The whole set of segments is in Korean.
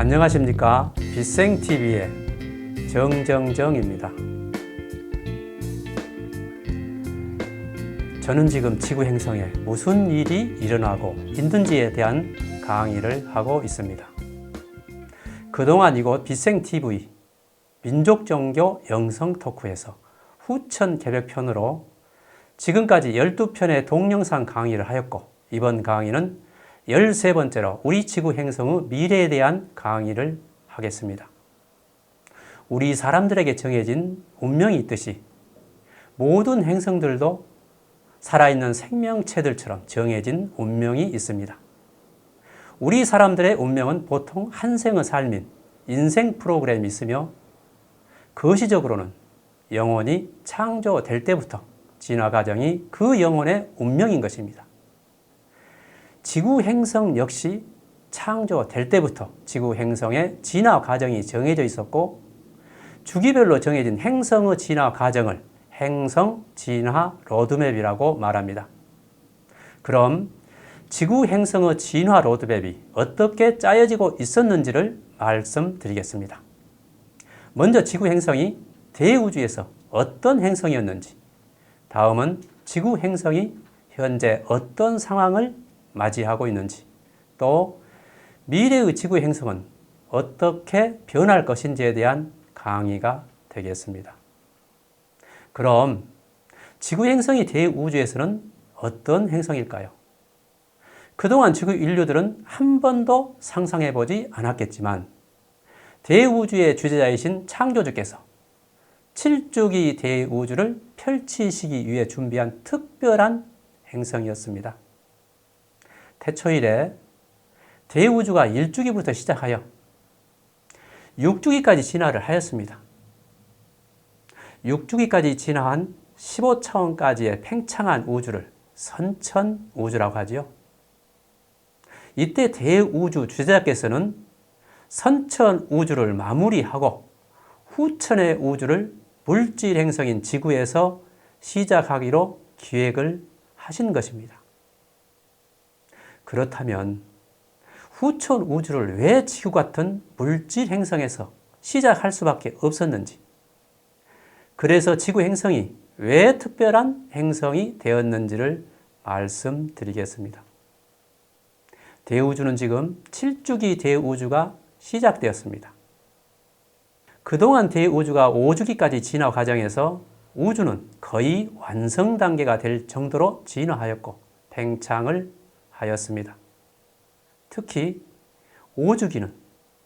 안녕하십니까 비생TV의 정정정입니다. 저는 지금 지구 행성에 무슨 일이 일어나고 있는지에 대한 강의를 하고 있습니다. 그동안 이곳 비생TV 민족종교 영성 토크에서 후천 개벽편으로 지금까지 12편의 동영상 강의를 하였고 이번 강의는 13번째로 우리 지구 행성의 미래에 대한 강의를 하겠습니다. 우리 사람들에게 정해진 운명이 있듯이 모든 행성들도 살아있는 생명체들처럼 정해진 운명이 있습니다. 우리 사람들의 운명은 보통 한 생의 삶인 인생 프로그램이 있으며 거시적으로는 영혼이 창조될 때부터 진화 과정이 그 영혼의 운명인 것입니다. 지구 행성 역시 창조될 때부터 지구 행성의 진화 과정이 정해져 있었고 주기별로 정해진 행성의 진화 과정을 행성 진화 로드맵이라고 말합니다. 그럼 지구 행성의 진화 로드맵이 어떻게 짜여지고 있었는지를 말씀드리겠습니다. 먼저 지구 행성이 대우주에서 어떤 행성이었는지, 다음은 지구 행성이 현재 어떤 상황을 맞이하고 있는지, 또 미래의 지구 행성은 어떻게 변할 것인지에 대한 강의가 되겠습니다. 그럼 지구 행성이 대우주에서는 어떤 행성일까요? 그동안 지구 인류들은 한 번도 상상해 보지 않았겠지만 대우주의 주제자이신 창조주께서 7주기 대우주를 펼치시기 위해 준비한 특별한 행성이었습니다. 태초일에 대우주가 1주기부터 시작하여 6주기까지 진화를 하였습니다. 6주기까지 진화한 15차원까지의 팽창한 우주를 선천 우주라고 하지요. 이때 대우주 주제자께서는 선천 우주를 마무리하고 후천의 우주를 물질 행성인 지구에서 시작하기로 기획을 하신 것입니다. 그렇다면 후천 우주를 왜 지구 같은 물질 행성에서 시작할 수밖에 없었는지, 그래서 지구 행성이 왜 특별한 행성이 되었는지를 말씀드리겠습니다. 대우주는 지금 7주기 대우주가 시작되었습니다. 그동안 대우주가 5주기까지 진화 과정에서 우주는 거의 완성 단계가 될 정도로 진화하였고 팽창을 하였습니다. 특히 5주기는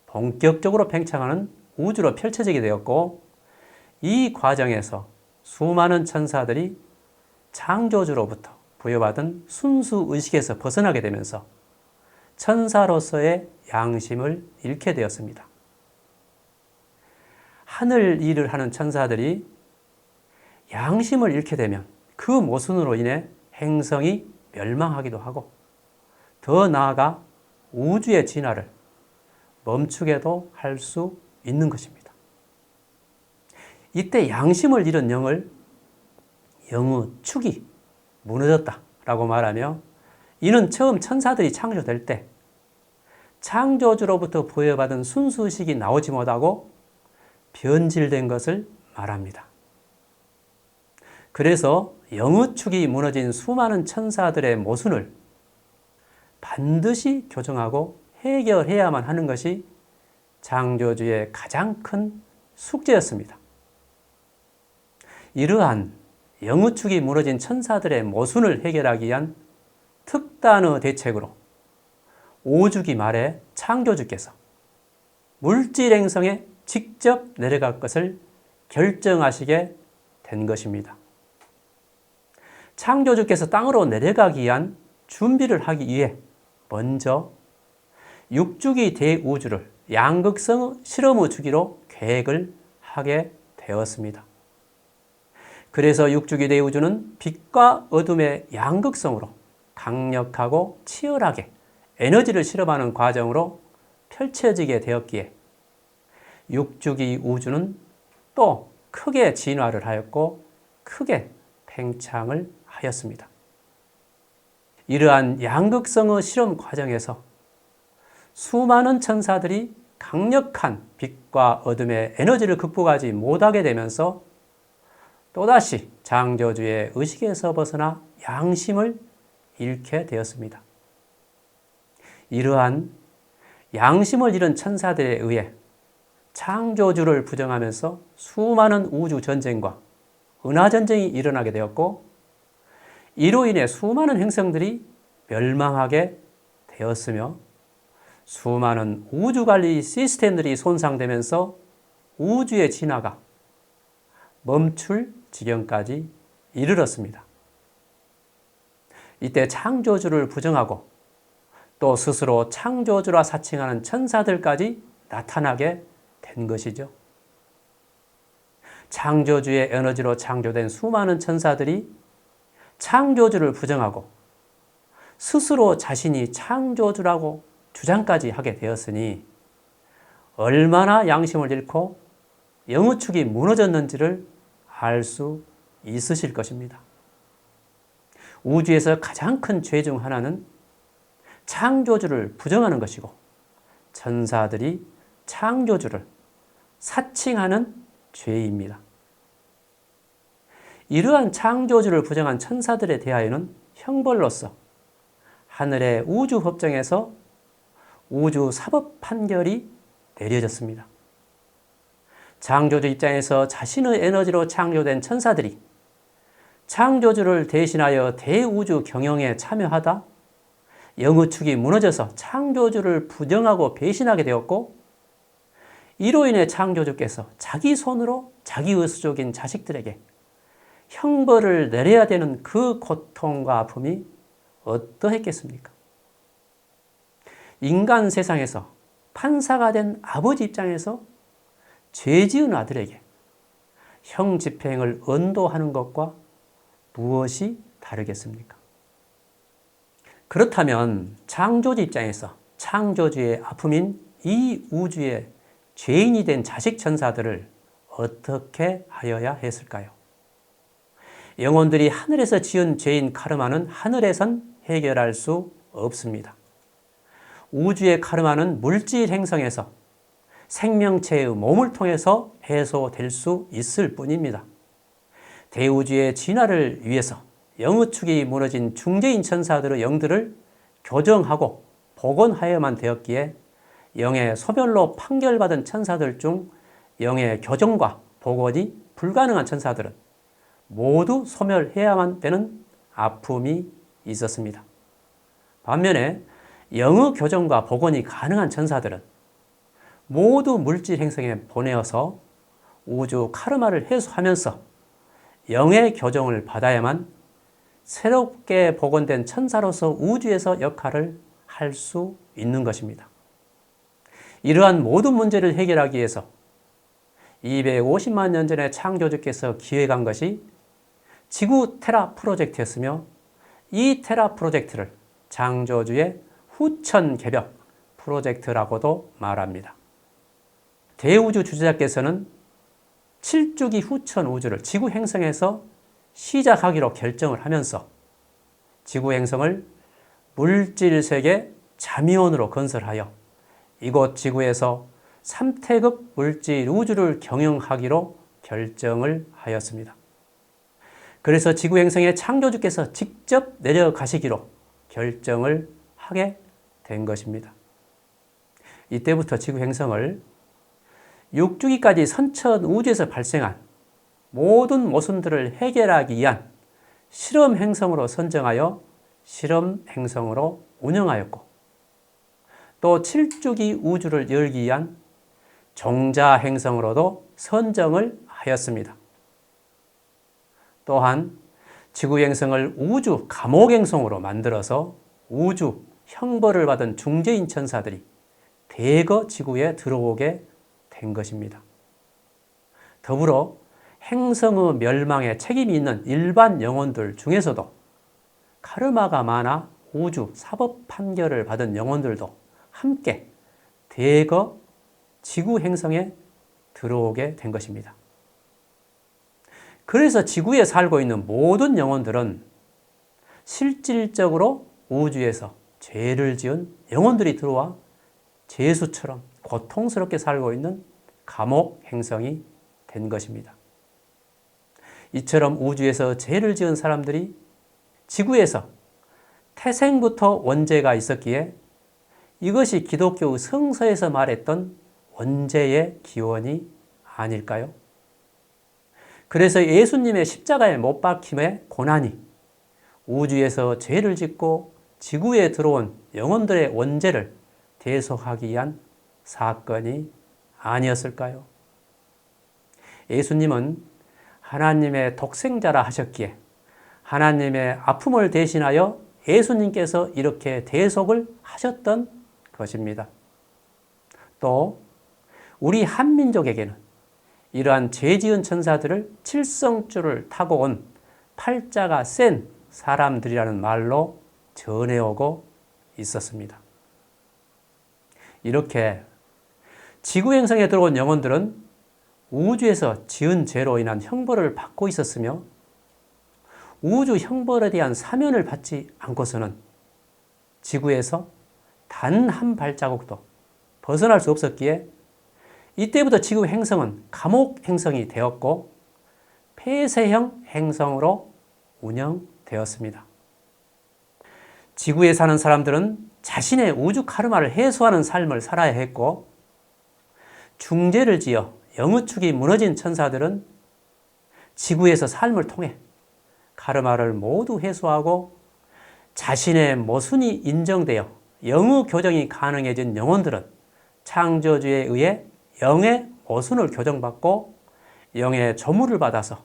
본격적으로 팽창하는 우주로 펼쳐지게 되었고 이 과정에서 수많은 천사들이 창조주로부터 부여받은 순수 의식에서 벗어나게 되면서 천사로서의 양심을 잃게 되었습니다. 하늘 일을 하는 천사들이 양심을 잃게 되면 그 모순으로 인해 행성이 멸망하기도 하고 더 나아가 우주의 진화를 멈추게도 할 수 있는 것입니다. 이때 양심을 잃은 영을 영의 축이 무너졌다라고 말하며 이는 처음 천사들이 창조될 때 창조주로부터 부여받은 순수식이 나오지 못하고 변질된 것을 말합니다. 그래서 영의 축이 무너진 수많은 천사들의 모순을 반드시 교정하고 해결해야만 하는 것이 창조주의 가장 큰 숙제였습니다. 이러한 영우축이 무너진 천사들의 모순을 해결하기 위한 특단의 대책으로 5주기 말에 창조주께서 물질 행성에 직접 내려갈 것을 결정하시게 된 것입니다. 창조주께서 땅으로 내려가기 위한 준비를 하기 위해 먼저 6주기 대우주를 양극성 실험의 주기로 계획을 하게 되었습니다. 그래서 6주기 대우주는 빛과 어둠의 양극성으로 강력하고 치열하게 에너지를 실험하는 과정으로 펼쳐지게 되었기에 6주기 우주는 또 크게 진화를 하였고 크게 팽창을 하였습니다. 이러한 양극성의 실험 과정에서 수많은 천사들이 강력한 빛과 어둠의 에너지를 극복하지 못하게 되면서 또다시 창조주의 의식에서 벗어나 양심을 잃게 되었습니다. 이러한 양심을 잃은 천사들에 의해 창조주를 부정하면서 수많은 우주 전쟁과 은하 전쟁이 일어나게 되었고 이로 인해 수많은 행성들이 멸망하게 되었으며 수많은 우주 관리 시스템들이 손상되면서 우주의 진화가 멈출 지경까지 이르렀습니다. 이때 창조주를 부정하고 또 스스로 창조주라 사칭하는 천사들까지 나타나게 된 것이죠. 창조주의 에너지로 창조된 수많은 천사들이 창조주를 부정하고 스스로 자신이 창조주라고 주장까지 하게 되었으니 얼마나 양심을 잃고 영우축이 무너졌는지를 알 수 있으실 것입니다. 우주에서 가장 큰 죄 중 하나는 창조주를 부정하는 것이고 천사들이 창조주를 사칭하는 죄입니다. 이러한 창조주를 부정한 천사들에 대하여는 형벌로서 하늘의 우주 법정에서 우주 사법 판결이 내려졌습니다. 창조주 입장에서 자신의 에너지로 창조된 천사들이 창조주를 대신하여 대우주 경영에 참여하다 영의축이 무너져서 창조주를 부정하고 배신하게 되었고 이로 인해 창조주께서 자기 손으로 자기 의수적인 자식들에게 형벌을 내려야 되는 그 고통과 아픔이 어떠했겠습니까? 인간 세상에서 판사가 된 아버지 입장에서 죄 지은 아들에게 형 집행을 언도하는 것과 무엇이 다르겠습니까? 그렇다면 창조주 입장에서 창조주의 아픔인 이 우주의 죄인이 된 자식 천사들을 어떻게 하여야 했을까요? 영혼들이 하늘에서 지은 죄인 카르마는 하늘에선 해결할 수 없습니다. 우주의 카르마는 물질 행성에서 생명체의 몸을 통해서 해소될 수 있을 뿐입니다. 대우주의 진화를 위해서 영우축이 무너진 중재인 천사들의 영들을 교정하고 복원하여만 되었기에 영의 소멸로 판결받은 천사들 중 영의 교정과 복원이 불가능한 천사들은 모두 소멸해야만 되는 아픔이 있었습니다. 반면에 영의 교정과 복원이 가능한 천사들은 모두 물질 행성에 보내어서 우주 카르마를 해소하면서 영의 교정을 받아야만 새롭게 복원된 천사로서 우주에서 역할을 할 수 있는 것입니다. 이러한 모든 문제를 해결하기 위해서 250만 년 전에 창조주께서 기획한 것이 지구 테라 프로젝트였으며 이 테라 프로젝트를 창조주의 후천 개벽 프로젝트라고도 말합니다. 대우주 주제자께서는 7주기 후천 우주를 지구 행성에서 시작하기로 결정을 하면서 지구 행성을 물질 세계 자미원으로 건설하여 이곳 지구에서 3태급 물질 우주를 경영하기로 결정을 하였습니다. 그래서 지구 행성에 창조주께서 직접 내려가시기로 결정을 하게 된 것입니다. 이때부터 지구 행성을 6주기까지 선천 우주에서 발생한 모든 모순들을 해결하기 위한 실험 행성으로 선정하여 실험 행성으로 운영하였고 또 7주기 우주를 열기 위한 종자 행성으로도 선정을 하였습니다. 또한 지구 행성을 우주 감옥 행성으로 만들어서 우주 형벌을 받은 중재인 천사들이 대거 지구에 들어오게 된 것입니다. 더불어 행성의 멸망에 책임이 있는 일반 영혼들 중에서도 카르마가 많아 우주 사법 판결을 받은 영혼들도 함께 대거 지구 행성에 들어오게 된 것입니다. 그래서 지구에 살고 있는 모든 영혼들은 실질적으로 우주에서 죄를 지은 영혼들이 들어와 죄수처럼 고통스럽게 살고 있는 감옥 행성이 된 것입니다. 이처럼 우주에서 죄를 지은 사람들이 지구에서 태생부터 원죄가 있었기에 이것이 기독교 성서에서 말했던 원죄의 기원이 아닐까요? 그래서 예수님의 십자가에 못 박힘의 고난이 우주에서 죄를 짓고 지구에 들어온 영혼들의 원죄를 대속하기 위한 사건이 아니었을까요? 예수님은 하나님의 독생자라 하셨기에 하나님의 아픔을 대신하여 예수님께서 이렇게 대속을 하셨던 것입니다. 또 우리 한민족에게는 이러한 죄 지은 천사들을 칠성줄을 타고 온 팔자가 센 사람들이라는 말로 전해오고 있었습니다. 이렇게 지구 행성에 들어온 영혼들은 우주에서 지은 죄로 인한 형벌을 받고 있었으며 우주 형벌에 대한 사면을 받지 않고서는 지구에서 단 한 발자국도 벗어날 수 없었기에 이때부터 지구 행성은 감옥 행성이 되었고 폐쇄형 행성으로 운영되었습니다. 지구에 사는 사람들은 자신의 우주 카르마를 해소하는 삶을 살아야 했고 중재를 지어 영우축이 무너진 천사들은 지구에서 삶을 통해 카르마를 모두 해소하고 자신의 모순이 인정되어 영우 교정이 가능해진 영혼들은 창조주에 의해 영의 모순을 교정받고 영의 조물을 받아서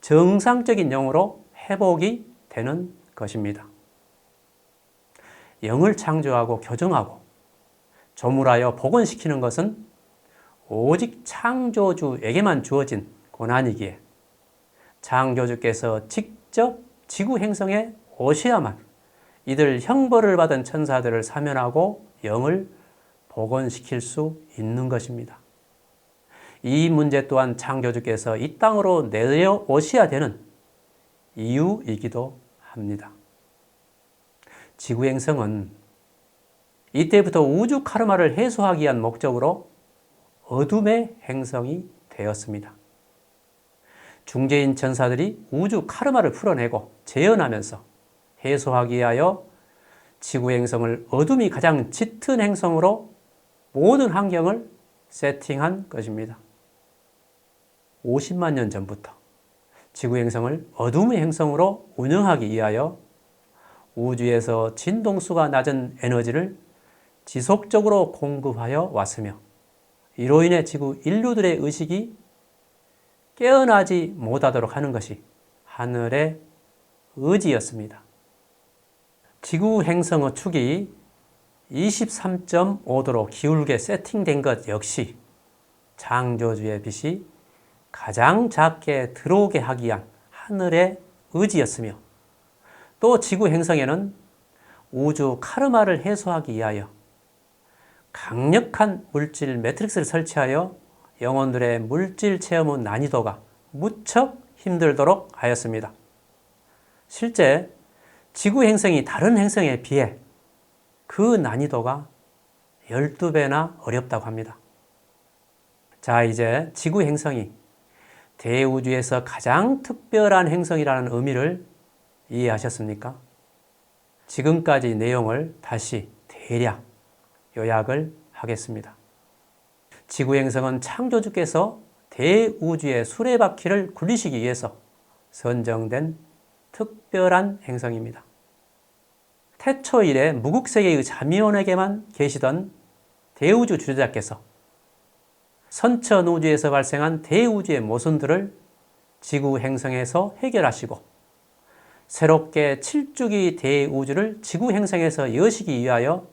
정상적인 영으로 회복이 되는 것입니다. 영을 창조하고 교정하고 조물하여 복원시키는 것은 오직 창조주에게만 주어진 고난이기에 창조주께서 직접 지구 행성에 오셔야만 이들 형벌을 받은 천사들을 사면하고 영을 복원시킬 수 있는 것입니다. 이 문제 또한 창조주께서 이 땅으로 내려오셔야 되는 이유이기도 합니다. 지구 행성은 이때부터 우주 카르마를 해소하기 위한 목적으로 어둠의 행성이 되었습니다. 중재인 천사들이 우주 카르마를 풀어내고 재현하면서 해소하기 위하여 지구 행성을 어둠이 가장 짙은 행성으로 모든 환경을 세팅한 것입니다. 50만 년 전부터 지구 행성을 어둠의 행성으로 운영하기 위하여 우주에서 진동수가 낮은 에너지를 지속적으로 공급하여 왔으며 이로 인해 지구 인류들의 의식이 깨어나지 못하도록 하는 것이 하늘의 의지였습니다. 지구 행성의 축이 23.5도로 기울게 세팅된 것 역시 창조주의 빛이 가장 작게 들어오게 하기 위한 하늘의 의지였으며 또 지구 행성에는 우주 카르마를 해소하기 위하여 강력한 물질 매트릭스를 설치하여 영혼들의 물질 체험의 난이도가 무척 힘들도록 하였습니다. 실제 지구 행성이 다른 행성에 비해 그 난이도가 12배나 어렵다고 합니다. 자, 이제 지구 행성이 대우주에서 가장 특별한 행성이라는 의미를 이해하셨습니까? 지금까지 내용을 다시 대략 요약을 하겠습니다. 지구 행성은 창조주께서 대우주의 수레바퀴를 굴리시기 위해서 선정된 특별한 행성입니다. 태초 이래 무국세계의 자미원에게만 계시던 대우주 주자께서 선천 우주에서 발생한 대우주의 모순들을 지구 행성에서 해결하시고 새롭게 7주기 대우주를 지구 행성에서 여시기 위하여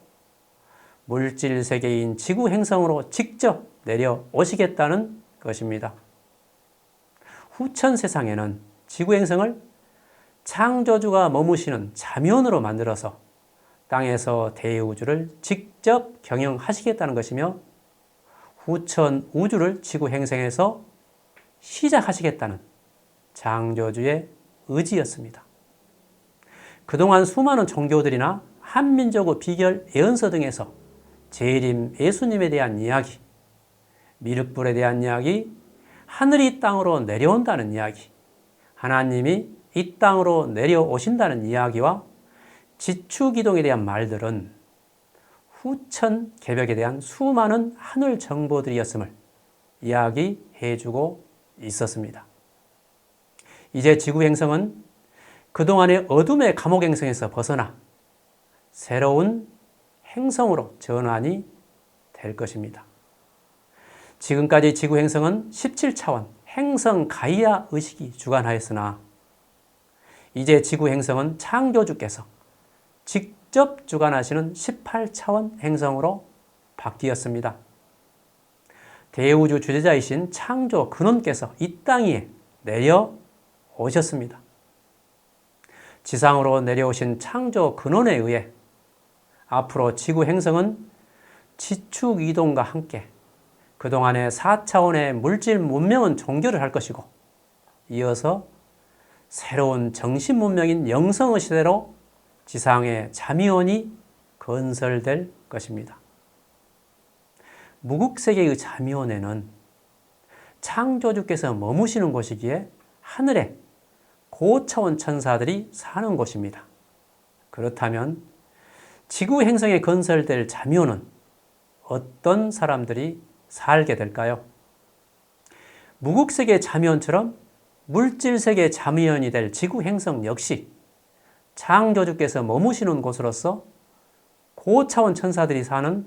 물질 세계인 지구 행성으로 직접 내려오시겠다는 것입니다. 후천 세상에는 지구 행성을 창조주가 머무시는 자면으로 만들어서 땅에서 대우주를 직접 경영하시겠다는 것이며 후천 우주를 지구 행성에서 시작하시겠다는 창조주의 의지였습니다. 그동안 수많은 종교들이나 한민족의 비결 예언서 등에서 재림 예수님에 대한 이야기, 미륵불에 대한 이야기, 하늘이 땅으로 내려온다는 이야기, 하나님이 이 땅으로 내려오신다는 이야기와 지축이동에 대한 말들은 후천 개벽에 대한 수많은 하늘 정보들이었음을 이야기해주고 있었습니다. 이제 지구 행성은 그동안의 어둠의 감옥 행성에서 벗어나 새로운 행성으로 전환이 될 것입니다. 지금까지 지구 행성은 17차원 행성 가이아 의식이 주관하였으나 이제 지구 행성은 창조주께서 직접 주관하시는 18차원 행성으로 바뀌었습니다. 대우주 주제자이신 창조 근원께서 이땅 위에 내려 오셨습니다. 지상으로 내려오신 창조 근원에 의해 앞으로 지구 행성은 지축 이동과 함께 그동안의 4차원의 물질 문명은 종교를 할 것이고 이어서 새로운 정신 문명인 영성의 시대로 지상의 자미원이 건설될 것입니다. 무국세계의 자미원에는 창조주께서 머무시는 곳이기에 하늘에 고차원 천사들이 사는 곳입니다. 그렇다면 지구 행성에 건설될 자미원은 어떤 사람들이 살게 될까요? 무국세계 자미원처럼 물질 세계 자미원이 될 지구 행성 역시 창조주께서 머무시는 곳으로서 고차원 천사들이 사는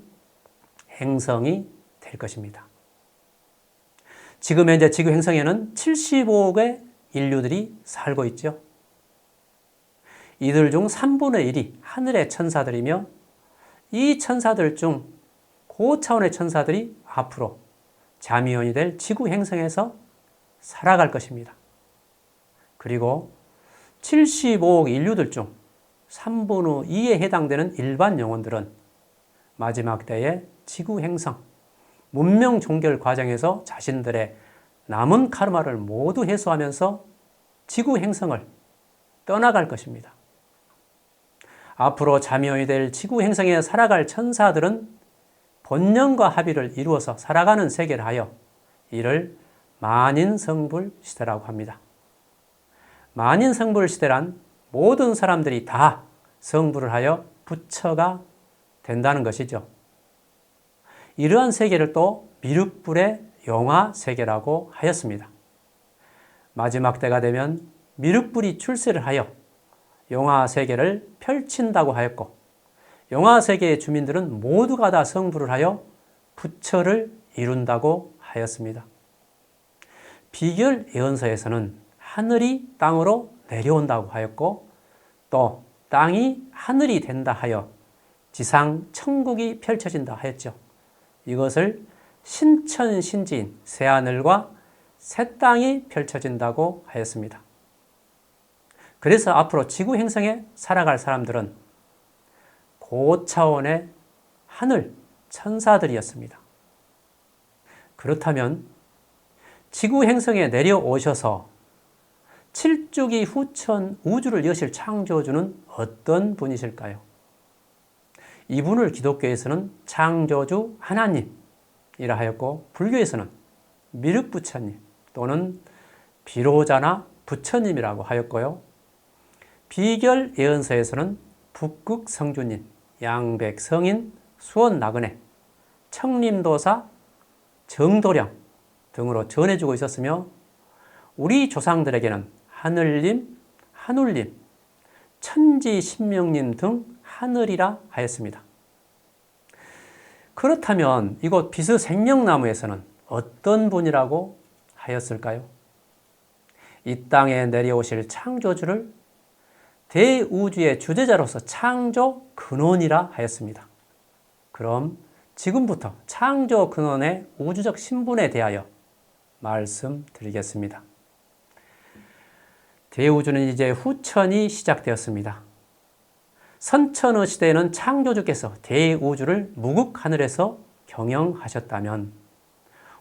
행성이 될 것입니다. 지금 현재 지구 행성에는 75억의 인류들이 살고 있죠. 이들 중 3분의 1이 하늘의 천사들이며 이 천사들 중 고차원의 천사들이 앞으로 자미원이 될 지구 행성에서 살아갈 것입니다. 그리고 75억 인류들 중 3분의 2에 해당되는 일반 영혼들은 마지막 때의 지구 행성, 문명 종결 과정에서 자신들의 남은 카르마를 모두 해소하면서 지구 행성을 떠나갈 것입니다. 앞으로 자미원이 될 지구 행성에 살아갈 천사들은 본령과 합의를 이루어서 살아가는 세계를 하여 이를 만인 성불 시대라고 합니다. 만인 성불 시대란 모든 사람들이 다 성불을 하여 부처가 된다는 것이죠. 이러한 세계를 또 미륵불의 용화 세계라고 하였습니다. 마지막 때가 되면 미륵불이 출세를 하여 용화 세계를 펼친다고 하였고 용화 세계의 주민들은 모두가 다 성불을 하여 부처를 이룬다고 하였습니다. 비결 예언서에서는 하늘이 땅으로 내려온다고 하였고 또 땅이 하늘이 된다 하여 지상 천국이 펼쳐진다 하였죠. 이것을 신천신지인 새하늘과 새 땅이 펼쳐진다고 하였습니다. 그래서 앞으로 지구 행성에 살아갈 사람들은 고차원의 하늘 천사들이었습니다. 그렇다면 지구 행성에 내려오셔서 칠주기 후천 우주를 여실 창조주는 어떤 분이실까요? 이분을 기독교에서는 창조주 하나님이라 하였고 불교에서는 미륵부처님 또는 비로자나 부처님이라고 하였고요. 비결 예언서에서는 북극 성주님, 양백 성인, 수원 나그네, 청림도사, 정도령 등으로 전해주고 있었으며 우리 조상들에게는 하늘님, 하늘님, 천지신명님 등 하늘이라 하였습니다. 그렇다면 이곳 비스 생명나무에서는 어떤 분이라고 하였을까요? 이 땅에 내려오실 창조주를 대우주의 주제자로서 창조 근원이라 하였습니다. 그럼 지금부터 창조 근원의 우주적 신분에 대하여 말씀드리겠습니다. 대우주는 이제 후천이 시작되었습니다. 선천의 시대에는 창조주께서 대우주를 무국 하늘에서 경영하셨다면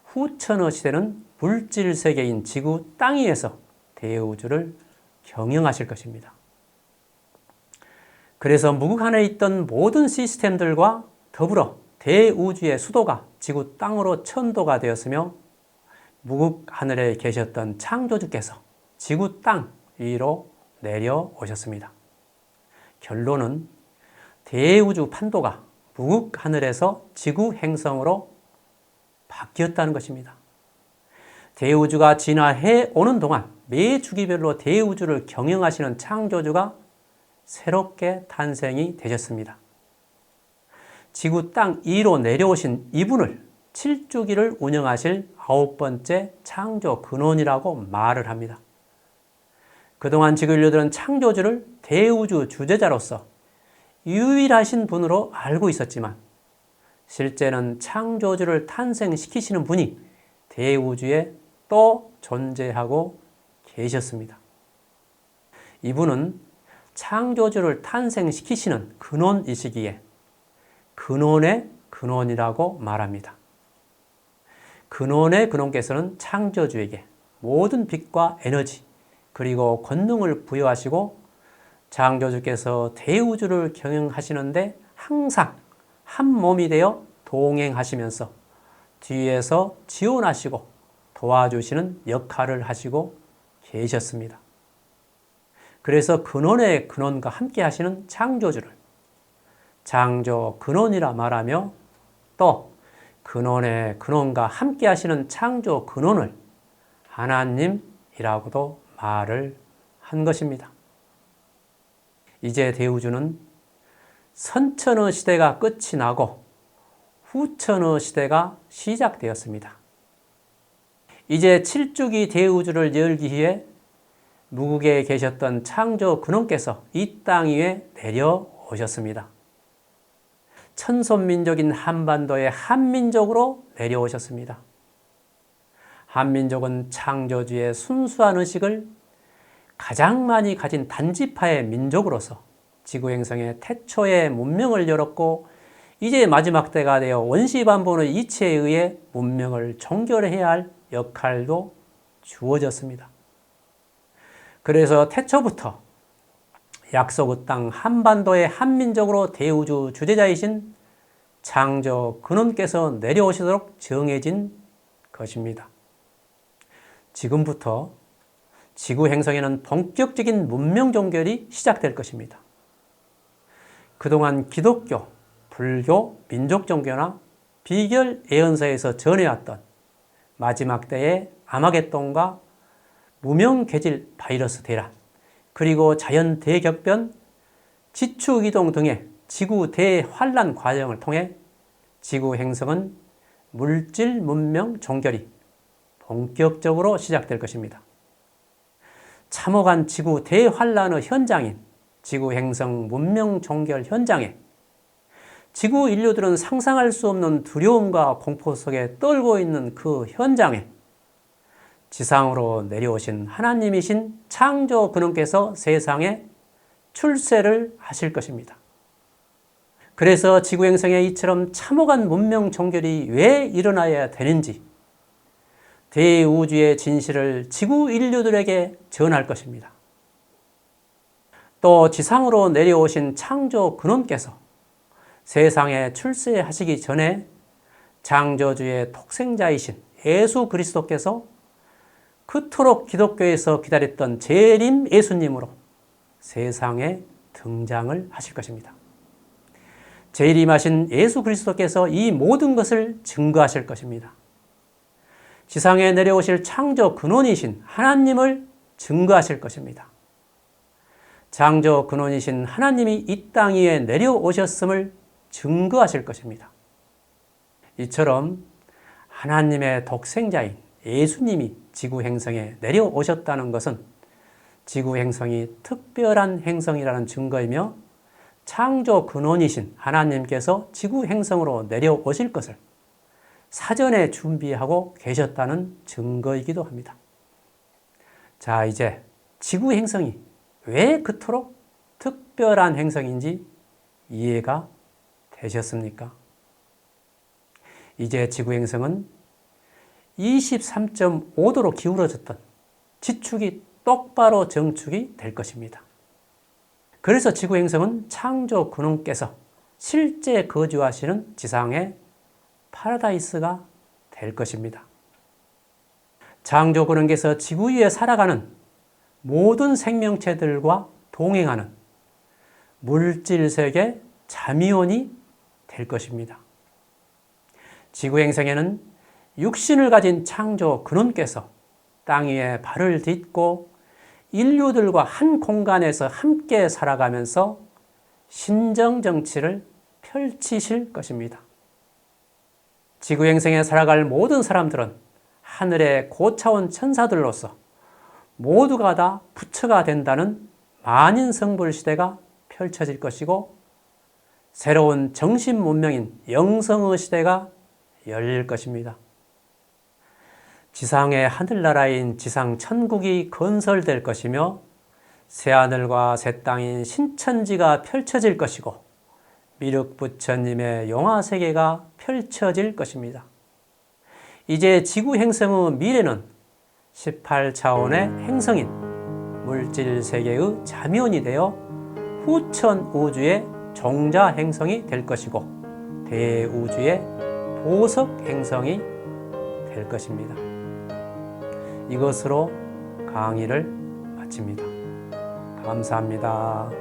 후천의 시대는 물질 세계인 지구 땅 위에서 대우주를 경영하실 것입니다. 그래서 무국 하늘에 있던 모든 시스템들과 더불어 대우주의 수도가 지구 땅으로 천도가 되었으며 무국 하늘에 계셨던 창조주께서 지구 땅 위로 내려오셨습니다. 결론은 대우주 판도가 무국 하늘에서 지구 행성으로 바뀌었다는 것입니다. 대우주가 진화해 오는 동안 매 주기별로 대우주를 경영하시는 창조주가 새롭게 탄생이 되셨습니다. 지구 땅 위로 내려오신 이분을 7주기를 운영하실 아홉 번째 창조 근원이라고 말을 합니다. 그동안 지구 인류들은 창조주를 대우주 주제자로서 유일하신 분으로 알고 있었지만 실제는 창조주를 탄생시키시는 분이 대우주에 또 존재하고 계셨습니다. 이분은 창조주를 탄생시키시는 근원이시기에 근원의 근원이라고 말합니다. 근원의 근원께서는 창조주에게 모든 빛과 에너지 그리고 권능을 부여하시고 창조주께서 대우주를 경영하시는데 항상 한 몸이 되어 동행하시면서 뒤에서 지원하시고 도와주시는 역할을 하시고 계셨습니다. 그래서 근원의 근원과 함께 하시는 창조주를 창조 근원이라 말하며 또 근원의 근원과 함께 하시는 창조 근원을 하나님이라고도 말을 한 것입니다. 이제 대우주는 선천의 시대가 끝이 나고 후천의 시대가 시작되었습니다. 이제 7주기 대우주를 열기 위해 무국에 계셨던 창조 근원께서 이 땅 위에 내려오셨습니다. 천손민족인 한반도의 한민족으로 내려오셨습니다. 한민족은 창조주의 순수한 의식을 가장 많이 가진 단지파의 민족으로서 지구행성의 태초의 문명을 열었고 이제 마지막 때가 되어 원시반본의 이치에 의해 문명을 종결해야 할 역할도 주어졌습니다. 그래서 태초부터 약속의 땅 한반도의 한민족으로 대우주 주제자이신 창조 근원께서 내려오시도록 정해진 것입니다. 지금부터 지구 행성에는 본격적인 문명 종결이 시작될 것입니다. 그동안 기독교, 불교, 민족 종교나 비결 예언서에서 전해왔던 마지막 때의 아마겟돈과 무명 계질 바이러스 대란, 그리고 자연 대격변, 지축 이동 등의 지구 대환란 과정을 통해 지구 행성은 물질 문명 종결이 본격적으로 시작될 것입니다. 참혹한 지구 대환란의 현장인 지구 행성 문명 종결 현장에 지구 인류들은 상상할 수 없는 두려움과 공포 속에 떨고 있는 그 현장에 지상으로 내려오신 하나님이신 창조 근원께서 세상에 출세를 하실 것입니다. 그래서 지구 행성에 이처럼 참혹한 문명 종결이 왜 일어나야 되는지 대우주의 진실을 지구 인류들에게 전할 것입니다. 또 지상으로 내려오신 창조 근원께서 세상에 출세하시기 전에 창조주의 독생자이신 예수 그리스도께서 그토록 기독교에서 기다렸던 재림 예수님으로 세상에 등장을 하실 것입니다. 재림하신 예수 그리스도께서 이 모든 것을 증거하실 것입니다. 지상에 내려오실 창조 근원이신 하나님을 증거하실 것입니다. 창조 근원이신 하나님이 이 땅 위에 내려오셨음을 증거하실 것입니다. 이처럼 하나님의 독생자인 예수님이 지구 행성에 내려오셨다는 것은 지구 행성이 특별한 행성이라는 증거이며 창조 근원이신 하나님께서 지구 행성으로 내려오실 것을 사전에 준비하고 계셨다는 증거이기도 합니다. 자, 이제 지구 행성이 왜 그토록 특별한 행성인지 이해가 되셨습니까? 이제 지구 행성은 23.5도로 기울어졌던 지축이 똑바로 정축이 될 것입니다. 그래서 지구 행성은 창조 근원께서 실제 거주하시는 지상의 파라다이스가 될 것입니다. 창조근원께서 지구 위에 살아가는 모든 생명체들과 동행하는 물질 세계 자미원이 될 것입니다. 지구 행성에는 육신을 가진 창조 근원께서 땅 위에 발을 딛고 인류들과 한 공간에서 함께 살아가면서 신정 정치를 펼치실 것입니다. 지구 행성에 살아갈 모든 사람들은 하늘의 고차원 천사들로서 모두가 다 부처가 된다는 만인 성불 시대가 펼쳐질 것이고 새로운 정신 문명인 영성의 시대가 열릴 것입니다. 지상의 하늘나라인 지상 천국이 건설될 것이며 새하늘과 새 땅인 신천지가 펼쳐질 것이고 미륵 부처님의 영화 세계가 펼쳐질 것입니다. 이제 지구 행성의 미래는 18차원의 행성인 물질 세계의 자면이 되어 후천 우주의 종자 행성이 될 것이고 대우주의 보석 행성이 될 것입니다. 이것으로 강의를 마칩니다. 감사합니다.